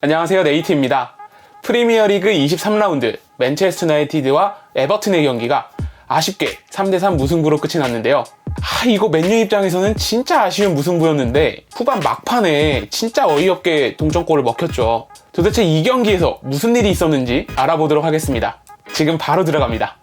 안녕하세요 네이트입니다. 프리미어리그 23라운드 맨체스터 유나이티드와 에버튼의 경기가 아쉽게 3대3 무승부로 끝이 났는데요. 아 이거 맨유 입장에서는 진짜 아쉬운 무승부였는데 후반 막판에 진짜 어이없게 동점골을 먹혔죠. 도대체 이 경기에서 무슨 일이 있었는지 알아보도록 하겠습니다. 지금 바로 들어갑니다.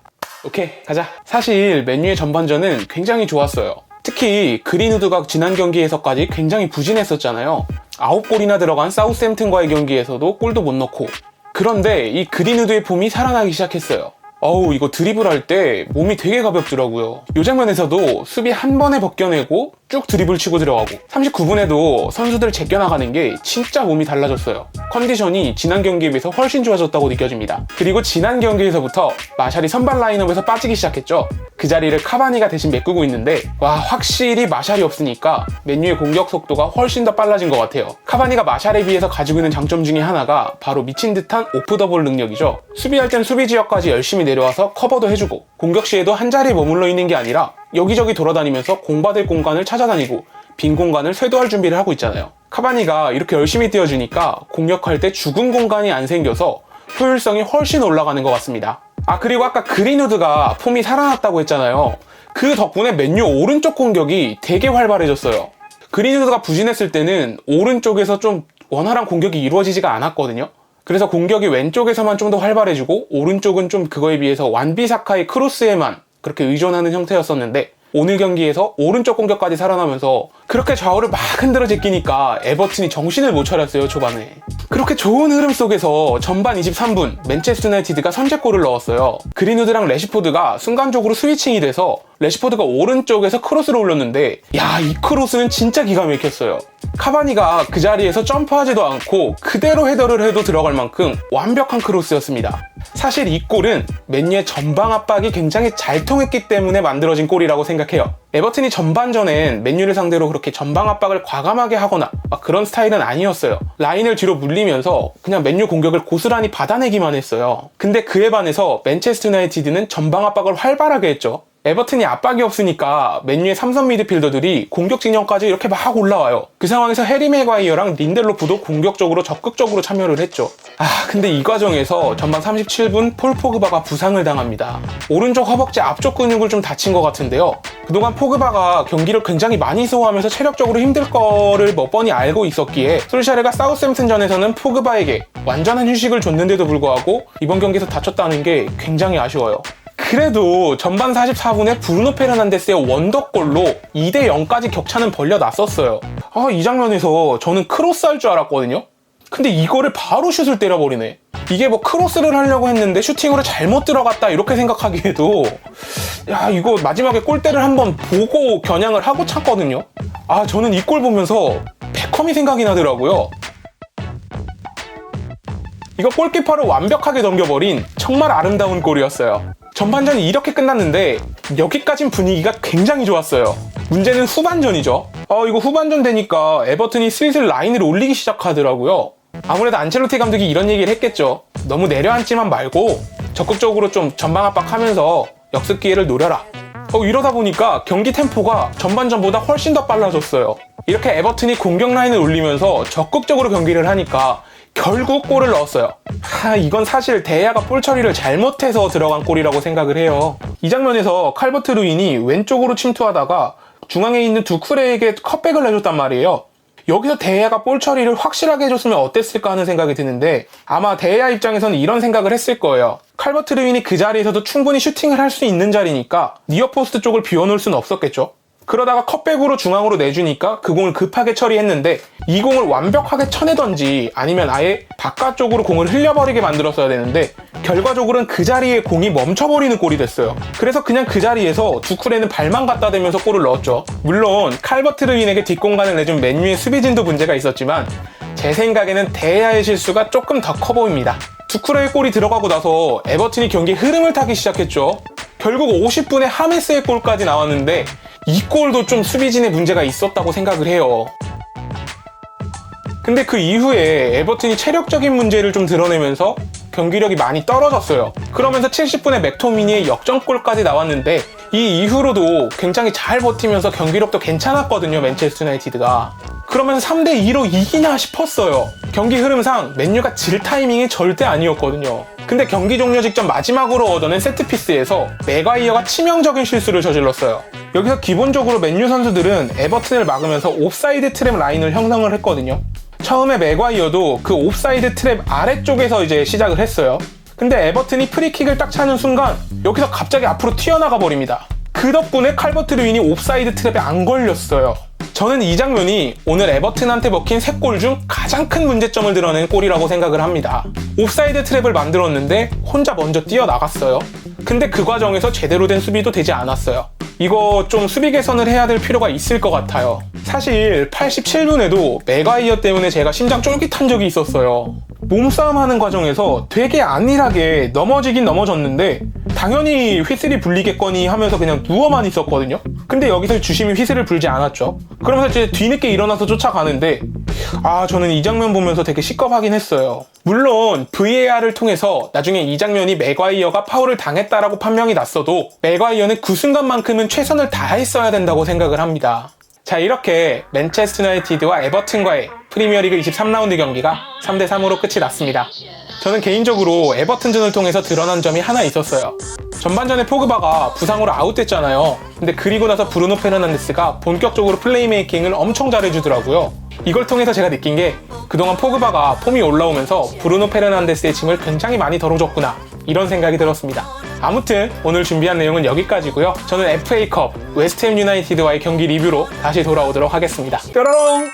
오케이 가자. 사실 맨유의 전반전은 굉장히 좋았어요. 특히 그린우드가 지난 경기에서까지 굉장히 부진했었잖아요. 9골이나 들어간 사우스햄튼과의 경기에서도 골도 못 넣고 그런데 이 그린우드의 폼이 살아나기 시작했어요. 어우 이거 드리블할 때 몸이 되게 가볍더라고요. 이 장면에서도 수비 한 번에 벗겨내고 쭉 드리블 치고 들어가고 39분에도 선수들 제껴나가는 게 진짜 몸이 달라졌어요. 컨디션이 지난 경기에 비해서 훨씬 좋아졌다고 느껴집니다. 그리고 지난 경기에서부터 마샬이 선발 라인업에서 빠지기 시작했죠. 그 자리를 카바니가 대신 메꾸고 있는데 와 확실히 마샬이 없으니까 맨유의 공격 속도가 훨씬 더 빨라진 것 같아요. 카바니가 마샬에 비해서 가지고 있는 장점 중에 하나가 바로 미친 듯한 오프 더블 능력이죠. 수비할 땐 수비 지역까지 열심히 내려와서 커버도 해주고 공격 시에도 한 자리에 머물러 있는 게 아니라 여기저기 돌아다니면서 공받을 공간을 찾아다니고 빈 공간을 쇄도할 준비를 하고 있잖아요. 카바니가 이렇게 열심히 뛰어주니까 공격할 때 죽은 공간이 안 생겨서 효율성이 훨씬 올라가는 것 같습니다. 아 그리고 아까 그린우드가 폼이 살아났다고 했잖아요. 그 덕분에 맨유 오른쪽 공격이 되게 활발해졌어요. 그린우드가 부진했을 때는 오른쪽에서 좀 원활한 공격이 이루어지지가 않았거든요. 그래서 공격이 왼쪽에서만 좀 더 활발해지고 오른쪽은 좀 그거에 비해서 완비사카의 크로스에만 그렇게 의존하는 형태였었는데 오늘 경기에서 오른쪽 공격까지 살아나면서 그렇게 좌우를 막 흔들어 제끼니까 에버튼이 정신을 못 차렸어요 초반에. 그렇게 좋은 흐름 속에서 전반 23분 맨체스터 유나이티드가 선제골을 넣었어요. 그린우드랑 레시포드가 순간적으로 스위칭이 돼서 레시포드가 오른쪽에서 크로스를 올렸는데 야 이 크로스는 진짜 기가 막혔어요 카바니가 그 자리에서 점프하지도 않고 그대로 헤더를 해도 들어갈 만큼 완벽한 크로스였습니다. 사실 이 골은 맨유의 전방 압박이 굉장히 잘 통했기 때문에 만들어진 골이라고 생각해요. 에버튼이 전반전엔 맨유를 상대로 그렇게 전방 압박을 과감하게 하거나 막 그런 스타일은 아니었어요. 라인을 뒤로 물리면서 그냥 맨유 공격을 고스란히 받아내기만 했어요. 근데 그에 반해서 맨체스터 유나이티드는 전방 압박을 활발하게 했죠. 에버튼이 압박이 없으니까 맨유의 삼선 미드필더들이 공격 진영까지 이렇게 막 올라와요. 그 상황에서 해리 메과이어랑 린델로프도 공격적으로 적극적으로 참여를 했죠. 아 근데 이 과정에서 전반 37분 폴 포그바가 부상을 당합니다. 오른쪽 허벅지 앞쪽 근육을 좀 다친 것 같은데요. 그동안 포그바가 경기를 굉장히 많이 소화하면서 체력적으로 힘들 거를 몇 번이 알고 있었기에 솔샤르가 사우스햄튼전에서는 포그바에게 완전한 휴식을 줬는데도 불구하고 이번 경기에서 다쳤다는 게 굉장히 아쉬워요. 그래도 전반 44분에 브루노 페르난데스의 원더골로 2대 0까지 격차는 벌려놨었어요. 아, 이 장면에서 저는 크로스 할 줄 알았거든요. 근데 이거를 바로 슛을 때려버리네. 이게 뭐 크로스를 하려고 했는데 슈팅으로 잘못 들어갔다 이렇게 생각하기에도 야 이거 마지막에 골대를 한번 보고 겨냥을 하고 찼거든요. 아 저는 이 골 보면서 베컴이 생각이 나더라고요. 이거 골키퍼를 완벽하게 넘겨버린 정말 아름다운 골이었어요. 전반전이 이렇게 끝났는데 여기까진 분위기가 굉장히 좋았어요. 문제는 후반전이죠. 어, 이거 후반전 되니까 에버튼이 슬슬 라인을 올리기 시작하더라고요. 아무래도 안첼로티 감독이 이런 얘기를 했겠죠. 너무 내려앉지만 말고 적극적으로 좀 전방 압박하면서 역습 기회를 노려라. 어, 이러다 보니까 경기 템포가 전반전보다 훨씬 더 빨라졌어요. 이렇게 에버튼이 공격 라인을 올리면서 적극적으로 경기를 하니까 결국 골을 넣었어요. 하, 이건 사실 대야가 볼 처리를 잘못해서 들어간 골이라고 생각을 해요. 이 장면에서 칼버트 루인이 왼쪽으로 침투하다가 중앙에 있는 두쿠레에게 컷백을 내줬단 말이에요. 여기서 대야가 볼 처리를 확실하게 해줬으면 어땠을까 하는 생각이 드는데 아마 대야 입장에서는 이런 생각을 했을 거예요. 칼버트 루인이 그 자리에서도 충분히 슈팅을 할 수 있는 자리니까 니어포스트 쪽을 비워놓을 수는 없었겠죠. 그러다가 컷백으로 중앙으로 내주니까 그 공을 급하게 처리했는데 이 공을 완벽하게 쳐내던지 아니면 아예 바깥쪽으로 공을 흘려버리게 만들었어야 되는데 결과적으로는 그 자리에 공이 멈춰버리는 골이 됐어요. 그래서 그냥 그 자리에서 두쿨에는 발만 갖다 대면서 골을 넣었죠. 물론 칼버트 르윈에게 뒷공간을 내준 맨유의 수비진도 문제가 있었지만 제 생각에는 대야의 실수가 조금 더 커 보입니다. 두쿠레의 골이 들어가고 나서 에버튼이 경기 흐름을 타기 시작했죠. 결국 50분에 하메스의 골까지 나왔는데 이 골도 좀 수비진의 문제가 있었다고 생각을 해요. 근데 그 이후에 에버튼이 체력적인 문제를 좀 드러내면서 경기력이 많이 떨어졌어요. 그러면서 70분에 맥토미니의 역전골까지 나왔는데 이 이후로도 굉장히 잘 버티면서 경기력도 괜찮았거든요, 맨체스터 유나이티드가. 그러면서 3대 2로 이기나 싶었어요. 경기 흐름상 맨유가 질 타이밍이 절대 아니었거든요. 근데 경기 종료 직전 마지막으로 얻어낸 세트피스에서 맥과이어가 치명적인 실수를 저질렀어요. 여기서 기본적으로 맨유 선수들은 에버튼을 막으면서 옵사이드 트랩 라인을 형성을 했거든요. 처음에 맥과이어도 그 옵사이드 트랩 아래쪽에서 이제 시작을 했어요. 근데 에버튼이 프리킥을 딱 차는 순간 여기서 갑자기 앞으로 튀어나가 버립니다. 그 덕분에 칼버트 루인이 옵사이드 트랩에 안 걸렸어요. 저는 이 장면이 오늘 에버튼한테 먹힌 3골 중 가장 큰 문제점을 드러낸 골이라고 생각을 합니다. 옵사이드 트랩을 만들었는데 혼자 먼저 뛰어나갔어요. 근데 그 과정에서 제대로 된 수비도 되지 않았어요. 이거 좀 수비 개선을 해야 될 필요가 있을 것 같아요. 사실 87분에도 메가이어 때문에 제가 심장 쫄깃한 적이 있었어요. 몸싸움 하는 과정에서 되게 안일하게 넘어지긴 넘어졌는데 당연히 휘슬이 불리겠거니 하면서 그냥 누워만 있었거든요. 근데 여기서 주심이 휘슬을 불지 않았죠. 그러면서 이제 뒤늦게 일어나서 쫓아가는데 아 저는 이 장면 보면서 되게 시겁하긴 했어요. 물론 VAR을 통해서 나중에 이 장면이 맥과이어가 파울을 당했다라고 판명이 났어도 맥과이어는 그 순간만큼은 최선을 다했어야 된다고 생각을 합니다. 자 이렇게 맨체스터 유나이티드와 에버튼과의 프리미어리그 23라운드 경기가 3대 3으로 끝이 났습니다. 저는 개인적으로 에버튼전을 통해서 드러난 점이 하나 있었어요. 전반전에 포그바가 부상으로 아웃됐잖아요. 근데 그리고 나서 브루노 페르난데스가 본격적으로 플레이메이킹을 엄청 잘해주더라고요. 이걸 통해서 제가 느낀 게 그동안 포그바가 폼이 올라오면서 브루노 페르난데스의 짐을 굉장히 많이 덜어줬구나 이런 생각이 들었습니다. 아무튼 오늘 준비한 내용은 여기까지고요. 저는 FA컵 웨스트햄 유나이티드와의 경기 리뷰로 다시 돌아오도록 하겠습니다. 뾰로롱!